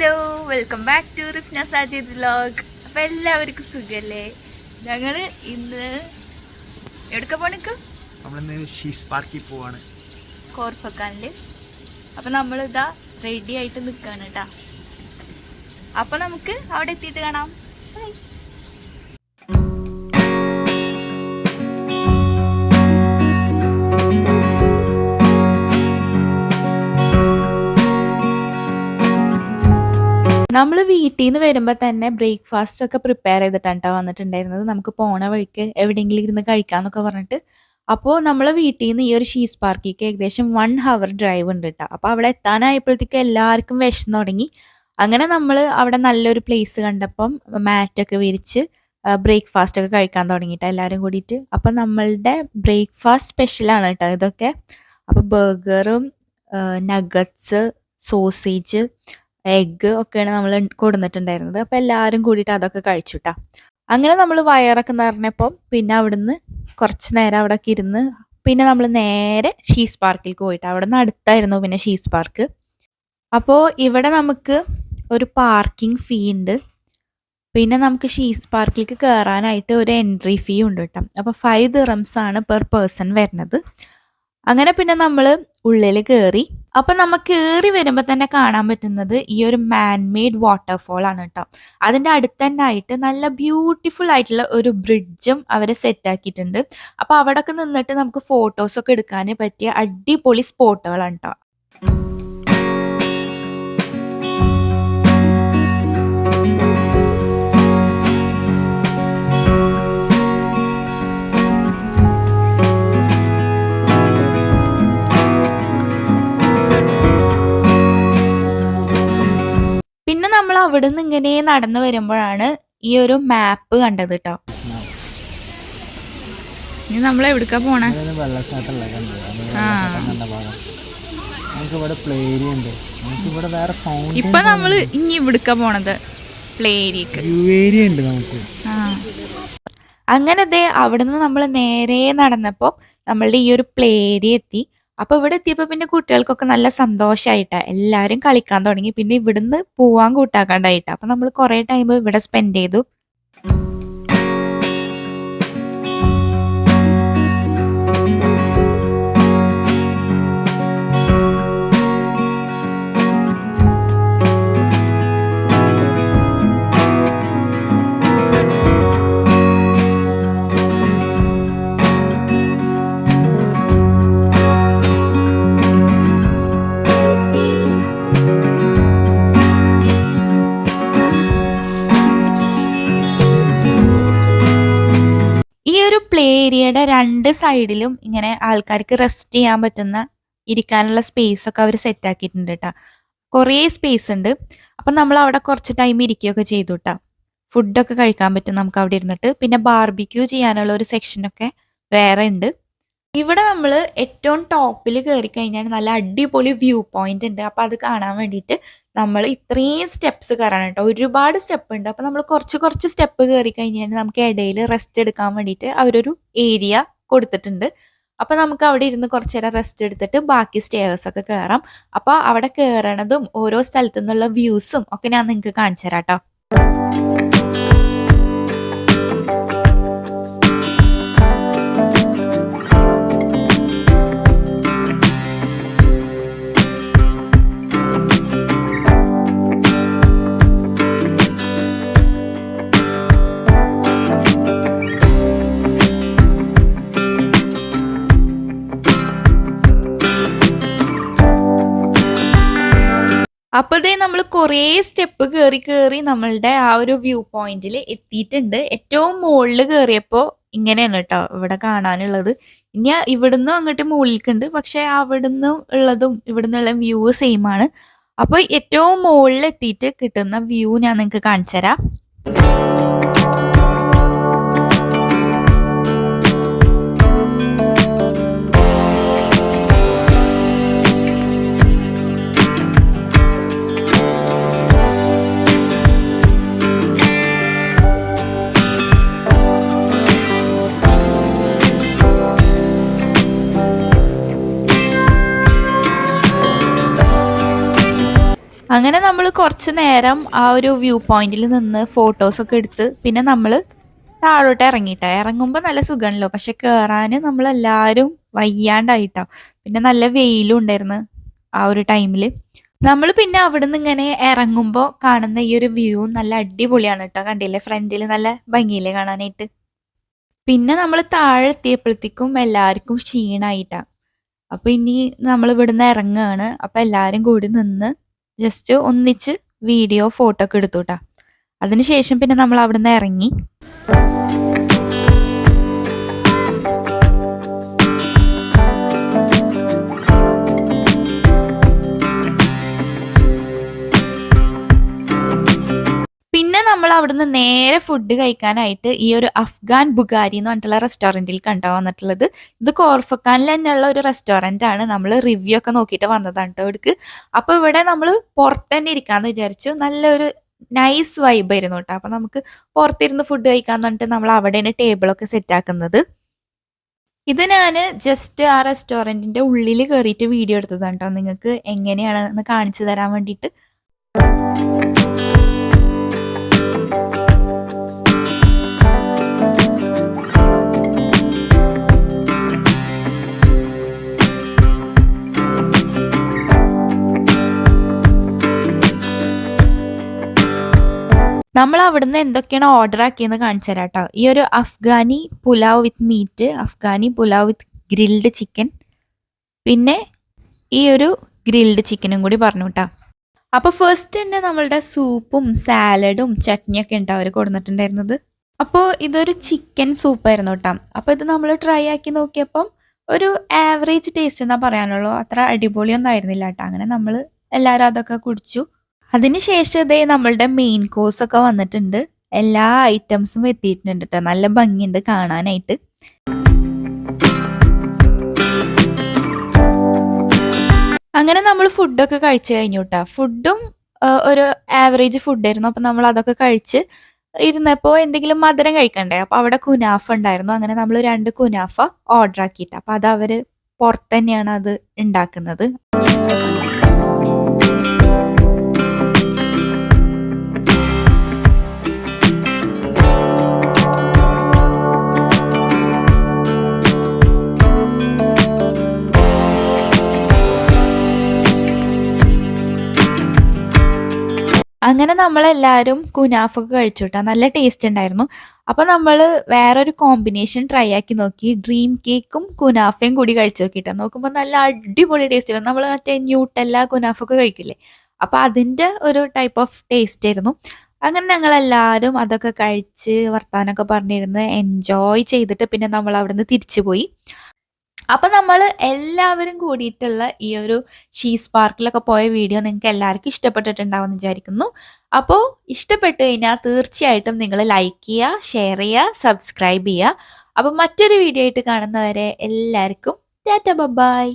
Hello welcome back to Rifna Sajid vlog അപ്പം എല്ലാവർക്കും സുഖല്ലേ? ഞങ്ങൾ ഇന്ന് എവിടെക്ക പോണിക്ക് നമ്മളിന്ന് ഷീസ് പാർക്കിൽ പോവാണ്. കോർഫക്കാനിൽ അപ്പം നമ്മളിതാ റെഡി ആയിട്ട് നിൽക്കുകയാണ് കേട്ടോ അപ്പം നമുക്ക് അവിടെ എത്തിയിട്ട് കാണാം. നമ്മൾ വീട്ടിൽ നിന്ന് വരുമ്പോൾ തന്നെ ബ്രേക്ക്ഫാസ്റ്റ് ഒക്കെ പ്രിപ്പയർ ചെയ്തിട്ടാണ് വന്നിട്ടുണ്ടായിരുന്നത്. നമുക്ക് പോണ വഴിക്ക് എവിടെയെങ്കിലും ഇരുന്ന് കഴിക്കാന്നൊക്കെ പറഞ്ഞിട്ട്. അപ്പോൾ നമ്മൾ വീട്ടിൽ നിന്ന് ഈ ഒരു ഷീസ് പാർക്കിലേക്ക് ഏകദേശം വൺ ഹവർ ഡ്രൈവ് ഉണ്ട് കേട്ടോ അപ്പോൾ അവിടെ എത്താനായപ്പോഴത്തേക്ക് എല്ലാവർക്കും വിശന്ന് തുടങ്ങി. അങ്ങനെ നമ്മൾ അവിടെ നല്ലൊരു പ്ലേസ് കണ്ടപ്പം മാറ്റൊക്കെ വിരിച്ച് ബ്രേക്ക്ഫാസ്റ്റ് ഒക്കെ കഴിക്കാൻ തുടങ്ങിയിട്ട് എല്ലാവരും കൂടിയിട്ട്. അപ്പം നമ്മളുടെ ബ്രേക്ക്ഫാസ്റ്റ് സ്പെഷ്യലാണ് കേട്ടോ ഇതൊക്കെ. അപ്പോൾ ബർഗറും നഗറ്റ്സ് സോസേജ് എഗ്ഗ് ഒക്കെയാണ് നമ്മൾ കൊടുന്നിട്ടുണ്ടായിരുന്നത്. അപ്പം എല്ലാവരും കൂടിയിട്ട് അതൊക്കെ കഴിച്ചുട്ടാ. അങ്ങനെ നമ്മൾ വയറൊക്കെ നിറഞ്ഞപ്പം പിന്നെ അവിടുന്ന് കുറച്ച് നേരം അവിടെ ഒക്കെ ഇരുന്ന് പിന്നെ നമ്മൾ നേരെ ഷീസ് പാർക്കിലേക്ക് പോയിട്ട് അവിടെ നിന്ന് അടുത്തായിരുന്നു പിന്നെ ഷീസ് പാർക്ക് അപ്പോൾ ഇവിടെ നമുക്ക് ഒരു പാർക്കിംഗ് ഫീ ഉണ്ട്. പിന്നെ നമുക്ക് ഷീസ് പാർക്കിലേക്ക് കയറാനായിട്ട് ഒരു എൻട്രി ഫീ ഉണ്ട് കേട്ടോ. അപ്പോൾ ഫൈവ് ദിറംസ് ആണ് പെർ പേഴ്സൺ വരുന്നത്. അങ്ങനെ പിന്നെ നമ്മൾ ഉള്ളിൽ കയറി അപ്പൊ നമുക്ക് കയറി വരുമ്പോൾ തന്നെ കാണാൻ പറ്റുന്നത് ഈ ഒരു മാൻമെയ്ഡ് വാട്ടർഫോൾ ആണ് കേട്ടോ അതിന്റെ അടുത്ത തന്നെ ആയിട്ട് നല്ല ബ്യൂട്ടിഫുൾ ആയിട്ടുള്ള ഒരു ബ്രിഡ്ജും അവർ സെറ്റ് ആക്കിയിട്ടുണ്ട്. അപ്പൊ അവിടെയൊക്കെ നിന്നിട്ട് നമുക്ക് ഫോട്ടോസ് ഒക്കെ എടുക്കാൻ പറ്റിയ അടിപൊളി സ്പോട്ടുകളാണ് കേട്ടോ അവിടുന്ന് ഇങ്ങനെ നടന്നു വരുമ്പോഴാണ് ഈ ഒരു മാപ്പ് കണ്ടത് കേട്ടോ ഇനി നമ്മൾ എവിടേക്ക പോണേ? ഇപ്പൊ നമ്മൾ ഇനി ഇവിടേക്കാ പോണത്? പ്ലേ ഏരിയ ഉണ്ട് നമുക്ക്. അങ്ങനെ ദേ അവിടുന്ന് നമ്മൾ നേരെ നടന്നപ്പോൾ നമ്മളുടെ ഈ ഒരു പ്ലേ ഏരിയ എത്തി. അപ്പൊ ഇവിടെ എത്തിയപ്പോ പിന്നെ കുട്ടികൾക്കൊക്കെ നല്ല സന്തോഷായിട്ടാ. എല്ലാരും കളിക്കാൻ തുടങ്ങി. പിന്നെ ഇവിടുന്ന് പോവാൻ കൂട്ടാക്കാണ്ടായിട്ടാ. അപ്പൊ നമ്മൾ കുറെ ടൈം ഇവിടെ സ്പെൻഡ് ചെയ്തു. ഏരിയയുടെ രണ്ട് സൈഡിലും ഇങ്ങനെ ആൾക്കാർക്ക് റെസ്റ്റ് ചെയ്യാൻ പറ്റുന്ന ഇരിക്കാനുള്ള സ്പേസ് ഒക്കെ അവർ സെറ്റ് ആക്കിയിട്ടുണ്ട് കേട്ടോ കുറേ സ്പേസ് ഉണ്ട്. അപ്പം നമ്മൾ അവിടെ കുറച്ച് ടൈം ഇരിക്കുകയൊക്കെ ചെയ്തു കേട്ടോ ഫുഡൊക്കെ കഴിക്കാൻ പറ്റും നമുക്ക് അവിടെ ഇരുന്നിട്ട്. പിന്നെ ബാർബിക്യൂ ചെയ്യാനുള്ള ഒരു സെക്ഷനൊക്കെ വേറെ ഉണ്ട്. ഇവിടെ നമ്മൾ ഏറ്റവും ടോപ്പിൽ കയറി കഴിഞ്ഞാൽ നല്ല അടിപൊളി വ്യൂ പോയിന്റ് ഉണ്ട്. അപ്പോൾ അത് കാണാൻ വേണ്ടിയിട്ട് നമ്മൾ ഇത്രയും സ്റ്റെപ്സ് കയറാണ് കേട്ടോ. ഒരുപാട് സ്റ്റെപ്പ് ഉണ്ട്. അപ്പോൾ നമ്മൾ കുറച്ച് കുറച്ച് സ്റ്റെപ്പ് കയറി കഴിഞ്ഞാൽ നമുക്ക് ഇടയിൽ റെസ്റ്റ് എടുക്കാൻ വേണ്ടിയിട്ട് അവരൊരു ഏരിയ കൊടുത്തിട്ടുണ്ട്. അപ്പോൾ നമുക്ക് അവിടെ ഇരുന്ന് കുറച്ച് നേരം റെസ്റ്റ് എടുത്തിട്ട് ബാക്കി സ്റ്റേഴ്സ് ഒക്കെ കയറാം അപ്പോൾ അവിടെ കയറണതും ഓരോ സ്ഥലത്തു നിന്നുള്ള വ്യൂസും ഒക്കെ ഞാൻ നിങ്ങൾക്ക് കാണിച്ചു തരാം കേട്ടോ. അപ്പൊ ദേ നമ്മൾ കുറേ സ്റ്റെപ്പ് കയറി കയറി നമ്മളുടെ ആ ഒരു വ്യൂ പോയിന്റിൽ എത്തിയിട്ടുണ്ട്. ഏറ്റവും മുകളിൽ കയറിയപ്പോൾ ഇങ്ങനെയാണ് കേട്ടോ ഇവിടെ കാണാനുള്ളത്. ഇനി ഇവിടുന്ന് അങ്ങോട്ട് മുകളിലേക്കുണ്ട് പക്ഷെ അവിടുന്ന് ഉള്ളതും ഇവിടുന്നുള്ള വ്യൂ സെയിം ആണ്. അപ്പൊ ഏറ്റവും മുകളിൽ എത്തിയിട്ട് കിട്ടുന്ന വ്യൂ ഞാൻ നിങ്ങൾക്ക് കാണിച്ചു തരാം അങ്ങനെ നമ്മൾ കുറച്ച് നേരം ആ ഒരു വ്യൂ പോയിന്റിൽ നിന്ന് ഫോട്ടോസൊക്കെ എടുത്ത് പിന്നെ നമ്മൾ താഴോട്ട് ഇറങ്ങിയിട്ടാ ഇറങ്ങുമ്പോൾ നല്ല സുഖമാണല്ലോ പക്ഷെ കയറാൻ നമ്മളെല്ലാവരും വയ്യാണ്ടായിട്ടോ. പിന്നെ നല്ല വെയിലും ഉണ്ടായിരുന്നു ആ ഒരു ടൈമിൽ നമ്മൾ പിന്നെ അവിടുന്ന് ഇങ്ങനെ ഇറങ്ങുമ്പോൾ കാണുന്ന ഈ ഒരു വ്യൂ നല്ല അടിപൊളിയാണ് കേട്ടോ. കണ്ടില്ലേ? ഫ്രണ്ടിൽ നല്ല ഭംഗിയില്ലേ കാണാനായിട്ട്? പിന്നെ നമ്മൾ താഴെ എത്തിയപ്പോഴത്തേക്കും എല്ലാവർക്കും ക്ഷീണായിട്ടാ. അപ്പൊ ഇനി നമ്മൾ ഇവിടുന്ന് ഇറങ്ങുകയാണ് അപ്പൊ എല്ലാവരും കൂടി നിന്ന് ജസ്റ്റ് ഒന്നിച്ച് വീഡിയോ ഫോട്ടോ ഒക്കെ എടുത്തു കേട്ടോ അതിനുശേഷം പിന്നെ നമ്മൾ അവിടുന്ന് ഇറങ്ങി. നമ്മൾ അവിടുന്ന് നേരെ ഫുഡ് കഴിക്കാനായിട്ട് ഈ ഒരു അഫ്ഗാൻ ബുഗാരി എന്ന് പറഞ്ഞിട്ടുള്ള റെസ്റ്റോറന്റിൽ കണ്ടോ വന്നിട്ടുള്ളത്. ഇത് കോർഫക്കാനിൽ തന്നെയുള്ള ഒരു റെസ്റ്റോറന്റ് ആണ്. നമ്മൾ റിവ്യൂ ഒക്കെ നോക്കിയിട്ട് വന്നതാണ് കേട്ടോ ഇവിടേക്ക്. അപ്പോൾ ഇവിടെ നമ്മൾ പുറത്ത് തന്നെ ഇരിക്കാന്ന് വിചാരിച്ചു. നല്ലൊരു നൈസ് വൈബ് ആയിരുന്നു കേട്ടോ അപ്പോൾ നമുക്ക് പുറത്തിരുന്ന് ഫുഡ് കഴിക്കാന്ന് പറഞ്ഞിട്ട് നമ്മൾ അവിടെ അവിടെയാണ് ടേബിളൊക്കെ സെറ്റ് ആക്കുന്നത്. ഇത് ഞാൻ ജസ്റ്റ് ആ റെസ്റ്റോറന്റിന്റെ ഉള്ളിൽ കയറിയിട്ട് വീഡിയോ എടുത്തതാണ് കേട്ടോ നിങ്ങൾക്ക് എങ്ങനെയാണെന്ന് കാണിച്ചു തരാൻ വേണ്ടിയിട്ട്. നമ്മൾ അവിടുന്ന് എന്തൊക്കെയാണ് ഓർഡർ ആക്കിയെന്ന് കാണിച്ചു തരാം കേട്ടോ ഈ ഒരു Afghani pulao with meat Afghani pulao with grilled chicken പിന്നെ ഈ ഒരു ഗ്രിൽഡ് ചിക്കനും കൂടി പറഞ്ഞു കേട്ടോ അപ്പോൾ ഫസ്റ്റ് തന്നെ നമ്മളുടെ സൂപ്പും സാലഡും ചട്നിയൊക്കെ ഉണ്ടാവും അവർ കൊടുത്തിട്ടുണ്ടായിരുന്നത് അപ്പോൾ ഇതൊരു ചിക്കൻ സൂപ്പായിരുന്നു കേട്ടോ അപ്പോൾ ഇത് നമ്മൾ ട്രൈ ആക്കി നോക്കിയപ്പം ഒരു ആവറേജ് ടേസ്റ്റ് എന്നാ പറയാനുള്ളൂ. അത്ര അടിപൊളിയൊന്നും ആയിരുന്നില്ല കേട്ടോ അങ്ങനെ നമ്മൾ എല്ലാവരും അതൊക്കെ കുടിച്ചു. അതിനുശേഷം ഇതേ നമ്മളുടെ മെയിൻ കോഴ്സ് ഒക്കെ വന്നിട്ടുണ്ട്. എല്ലാ ഐറ്റംസും എത്തിയിട്ടുണ്ട് കേട്ടോ നല്ല ഭംഗിയുണ്ട് കാണാനായിട്ട്. അങ്ങനെ നമ്മൾ ഫുഡൊക്കെ കഴിച്ചു കഴിഞ്ഞു കേട്ടോ ഫുഡും ഒരു ആവറേജ് ഫുഡായിരുന്നു അപ്പം നമ്മൾ അതൊക്കെ കഴിച്ച് ഇരുന്നപ്പോൾ എന്തെങ്കിലും മധുരം കഴിക്കണ്ടേ? അപ്പോൾ അവിടെ കുനാഫ ഉണ്ടായിരുന്നു. അങ്ങനെ നമ്മൾ രണ്ട് കുനാഫ ഓർഡർ ആക്കിയിട്ട്. അപ്പോൾ അത് അവർ പുറത്ത് തന്നെയാണ് അത് ഉണ്ടാക്കുന്നത്. അങ്ങനെ നമ്മളെല്ലാവരും കുനാഫൊക്കെ കഴിച്ചു കേട്ടോ നല്ല ടേസ്റ്റ് ഉണ്ടായിരുന്നു അപ്പോൾ നമ്മൾ വേറൊരു കോമ്പിനേഷൻ ട്രൈ ആക്കി നോക്കി. ഡ്രീം കേക്കും കുനാഫയും കൂടി കഴിച്ചു നോക്കിയിട്ട് നോക്കുമ്പോൾ നല്ല അടിപൊളി ടേസ്റ്റ് ആയിരുന്നു നമ്മൾ മറ്റേ ന്യൂട്ടെല്ല കുനാഫൊക്കെ കഴിക്കില്ലേ? അപ്പോൾ അതിന്റെ ഒരു ടൈപ്പ് ഓഫ് ടേസ്റ്റ് ആയിരുന്നു. അങ്ങനെ ഞങ്ങളെല്ലാവരും അതൊക്കെ കഴിച്ച് വർത്താനൊക്കെ പറഞ്ഞിരുന്ന് എൻജോയ് ചെയ്തിട്ട് പിന്നെ നമ്മൾ അവിടുന്ന് തിരിച്ചു പോയി. അപ്പൊ നമ്മൾ എല്ലാവരും കൂടിയിട്ടുള്ള ഈ ഒരു ഷീസ് പാർക്കിലൊക്കെ പോയ വീഡിയോ നിങ്ങൾക്ക് എല്ലാവർക്കും ഇഷ്ടപ്പെട്ടിട്ടുണ്ടാവും വിചാരിക്കുന്നു. അപ്പോൾ ഇഷ്ടപ്പെട്ടു കഴിഞ്ഞാൽ തീർച്ചയായിട്ടും നിങ്ങൾ ലൈക്ക് ചെയ്യുക ഷെയർ ചെയ്യുക സബ്സ്ക്രൈബ് ചെയ്യുക. അപ്പോൾ മറ്റൊരു വീഡിയോ ആയിട്ട് കാണുന്നവരെ എല്ലാവർക്കും ടാറ്റ ബൈ